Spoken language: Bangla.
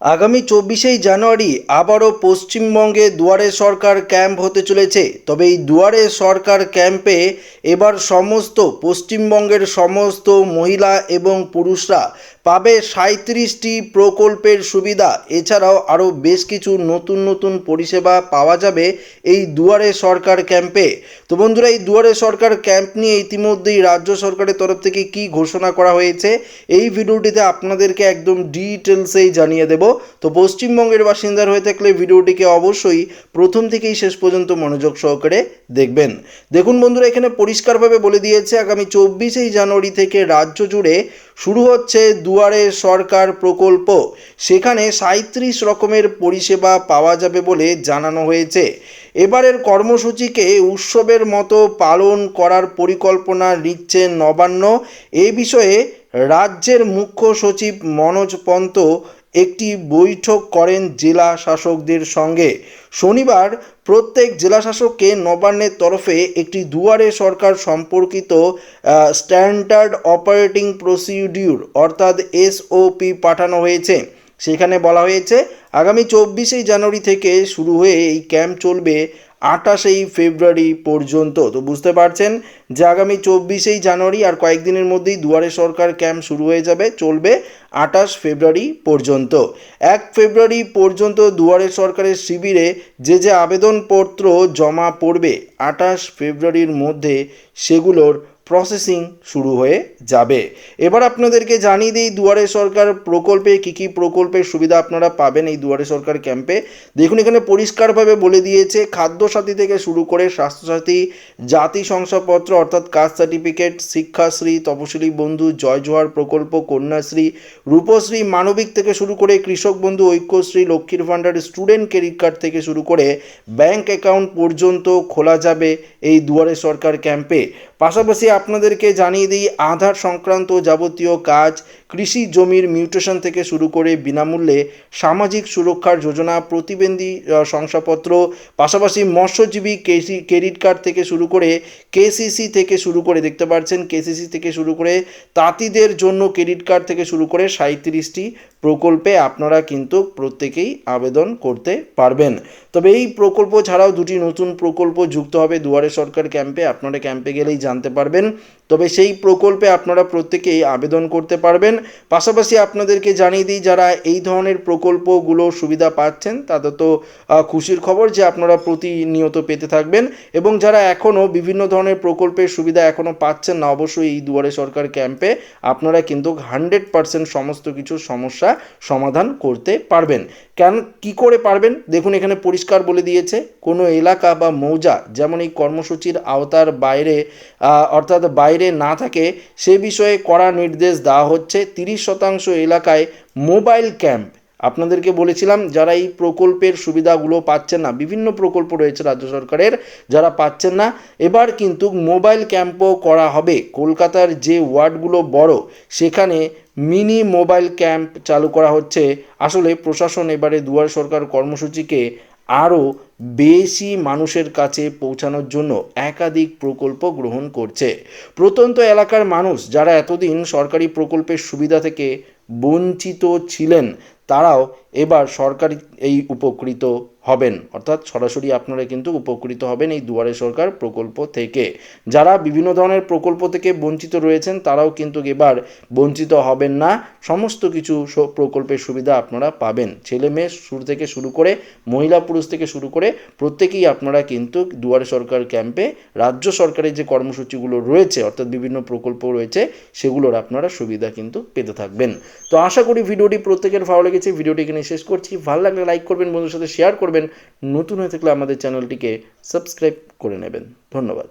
আগামী চব্বিশেই জানুয়ারি আবারও পশ্চিমবঙ্গে দুয়ারে সরকার ক্যাম্প হতে চলেছে। তবে এই দুয়ারে সরকার ক্যাম্পে এবার সমস্ত পশ্চিমবঙ্গের সমস্ত মহিলা এবং পুরুষরা পাবে সাঁত্রিশটি প্রকল্পের সুবিধা। এছাড়াও আরও বেশ কিছু নতুন নতুন পরিষেবা পাওয়া যাবে এই দুয়ারে সরকার ক্যাম্পে। তো বন্ধুরা, এই দুয়ারে সরকার ক্যাম্প নিয়ে ইতিমধ্যেই রাজ্য সরকারের তরফ থেকে কি ঘোষণা করা হয়েছে, এই ভিডিওটিতে আপনাদেরকে একদম ডিটেলসেই জানিয়ে দেব। তো পশ্চিমবঙ্গের বাসিন্দার হয়ে থাকলে ভিডিওটিকে অবশ্যই প্রথম থেকেই শেষ পর্যন্ত মনোযোগ সহকারে দেখবেন। দেখুন বন্ধুরা, এখানে পরিষ্কারভাবে বলে দিয়েছে, আগামী চব্বিশেই জানুয়ারি থেকে রাজ্য জুড়ে শুরু হচ্ছে দুয়ারে সরকার প্রকল্প। সেখানে সাঁত্রিশ রকমের পরিষেবা পাওয়া যাবে বলে জানানো হয়েছে। এবারের কর্মসূচিকে উৎসবের মতো পালন করার পরিকল্পনা নিচ্ছে নবান্ন। এ বিষয়ে রাজ্যের মুখ্য সচিব মনোজ পন্ত একটি বৈঠক করেন জেলা শাসকদের সঙ্গে। শনিবার প্রত্যেক জেলা শাসককে নবান্নের তরফে একটি দুয়ারে সরকার সম্পর্কিত স্ট্যান্ডার্ড অপারেটিং প্রসিডিউর অর্থাৎ এসওপি পাঠানো হয়েছে। সেখানে বলা হয়েছে, আগামী চব্বিশে জানুয়ারি থেকে শুরু হয়ে এই ক্যাম্প চলবে আঠাশেই ফেব্রুয়ারি পর্যন্ত। তো বুঝতে পারছেন, যে আগামী চব্বিশেই জানুয়ারি আর কয়েকদিনের মধ্যেই দুয়ারে সরকার ক্যাম্প শুরু হয়ে যাবে, চলবে আঠাশ ফেব্রুয়ারি পর্যন্ত। এক ফেব্রুয়ারি পর্যন্ত দুয়ারে সরকারের শিবিরে যে যে আবেদনপত্র জমা পড়বে, আঠাশ ফেব্রুয়ারির মধ্যে সেগুলোর প্রসেসিং শুরু হয়ে যাবে। এবার আপনাদেরকে জানিয়ে দিই, দুয়ারে সরকার প্রকল্পে কী কী প্রকল্পের সুবিধা আপনারা পাবেন এই দুয়ারে সরকার ক্যাম্পে দেখুন, এখানে পরিষ্কারভাবে বলে দিয়েছে, খাদ্যসাথী থেকে শুরু করে স্বাস্থ্যসাথী, জাতি শংসাপত্র অর্থাৎ কাস্ট সার্টিফিকেট, শিক্ষাশ্রী, তপশিলি বন্ধু, জয় জোহার প্রকল্প, কন্যাশ্রী, রূপশ্রী, মানবিক থেকে শুরু করে কৃষক বন্ধু, ঐক্যশ্রী, লক্ষ্মীর ভাণ্ডার স্টুডেন্ট ক্রেডিট কার্ড থেকে শুরু করে ব্যাংক অ্যাকাউন্ট পর্যন্ত খোলা যাবে এই দুয়ারে সরকার ক্যাম্পে পাশাপাশি আপনাদেরকে জানিয়ে দিই, আধার সংক্রান্ত যাবতীয় কাজ, কৃষি জমির মিউটেশন থেকে শুরু করে বিনামূল্যে সামাজিক সুরক্ষার যোজনা, প্রতিবন্ধী শংসাপত্র, পাশাপাশি মৎস্যজীবী কেসি, ক্রেডিট কার্ড থেকে শুরু করে কেসিসি থেকে শুরু করে, দেখতে পাচ্ছেন, কেসিসি থেকে শুরু করে তাঁতিদের জন্য ক্রেডিট কার্ড থেকে শুরু করে সাঁত্রিশটি প্রকল্পে আপনারা কিন্তু প্রত্যেকেই আবেদন করতে পারবেন। তবে এই প্রকল্প ছাড়াও দুটি নতুন প্রকল্প যুক্ত হবে। দুয়ারে সরকার ক্যাম্পে আপনারা ক্যাম্পে গেলেই জানতে পারবেন। তবে সেই প্রকল্পে আপনারা প্রত্যেকেই আবেদন করতে পারবেন। পাশাপাশি আপনাদেরকে জানিয়ে দিই, যারা এই ধরনের প্রকল্পগুলো সুবিধা পাচ্ছেন, তাদের তো খুশির খবর যে আপনারা প্রতিনিয়ত পেতে থাকবেন এবং যারা এখনও বিভিন্ন ধরনের প্রকল্পের সুবিধা এখনও পাচ্ছেন না, অবশ্যই এই দুয়ারে সরকার ক্যাম্পে আপনারা কিন্তু হান্ড্রেড পার্সেন্ট সমস্ত কিছু সমস্যা সমাধান করতে পারবেন। কেন, কি করে পারবেন? দেখুন, এখানে পরিষ্কার বলে দিয়েছে, কোনো এলাকা বা মৌজা, যেমন এই কর্মসূচির আওতার বাইরে অর্থাৎ বাইরে না থাকে, সে বিষয়ে কড়া নির্দেশ দেওয়া হচ্ছে। তিরিশ শতাংশ এলাকায় মোবাইল ক্যাম্প আপনাদেরকে বলেছিলাম, যারা এই প্রকল্পের সুবিধাগুলো পাচ্ছেন না, বিভিন্ন প্রকল্প রয়েছে রাজ্য সরকারের, যারা পাচ্ছেন না, এবার কিন্তু মোবাইল ক্যাম্পও করা হবে। কলকাতার যে ওয়ার্ডগুলো বড়, সেখানে মিনি মোবাইল ক্যাম্প চালু করা হচ্ছে। আসলে প্রশাসন এবারে দুয়ার সরকার কর্মসূচিকে আরও বেশি মানুষের কাছে পৌঁছানোর জন্য একাধিক প্রকল্প গ্রহণ করছে। প্রত্যন্ত এলাকার মানুষ যারা এতদিন সরকারি প্রকল্পের সুবিধা থেকে বঞ্চিত ছিলেন তারাও এবার সরকারি এই উপকৃত হবেন। অর্থাৎ সরাসরি আপনারা কিন্তু উপকৃত হবেন এই দুয়ারে সরকার প্রকল্প থেকে। যারা বিভিন্ন ধরনের প্রকল্প থেকে বঞ্চিত রয়েছেন, তারাও কিন্তু এবার বঞ্চিত হবেন না। সমস্ত কিছু প্রকল্পের সুবিধা আপনারা পাবেন। ছেলে মেয়ে শুরু থেকে শুরু করে, মহিলা পুরুষ থেকে শুরু করে, প্রত্যেকেই আপনারা কিন্তু দুয়ারে সরকার ক্যাম্পে রাজ্য সরকারের যে কর্মসূচিগুলো রয়েছে, অর্থাৎ বিভিন্ন প্রকল্প রয়েছে, সেগুলোর আপনারা সুবিধা কিন্তু পেতে থাকবেন। তো আশা করি ভিডিওটি প্রত্যেকের ভালো লেগেছে ভিডিওটি এখানে শেষ করছি। ভালো লাগলে লাইক করবেন বন্ধুর সাথে শেয়ার করবেন। নতুন হয়ে থাকলে আমাদের চ্যানেলটিকে সাবস্ক্রাইব করে নেবেন। ধন্যবাদ।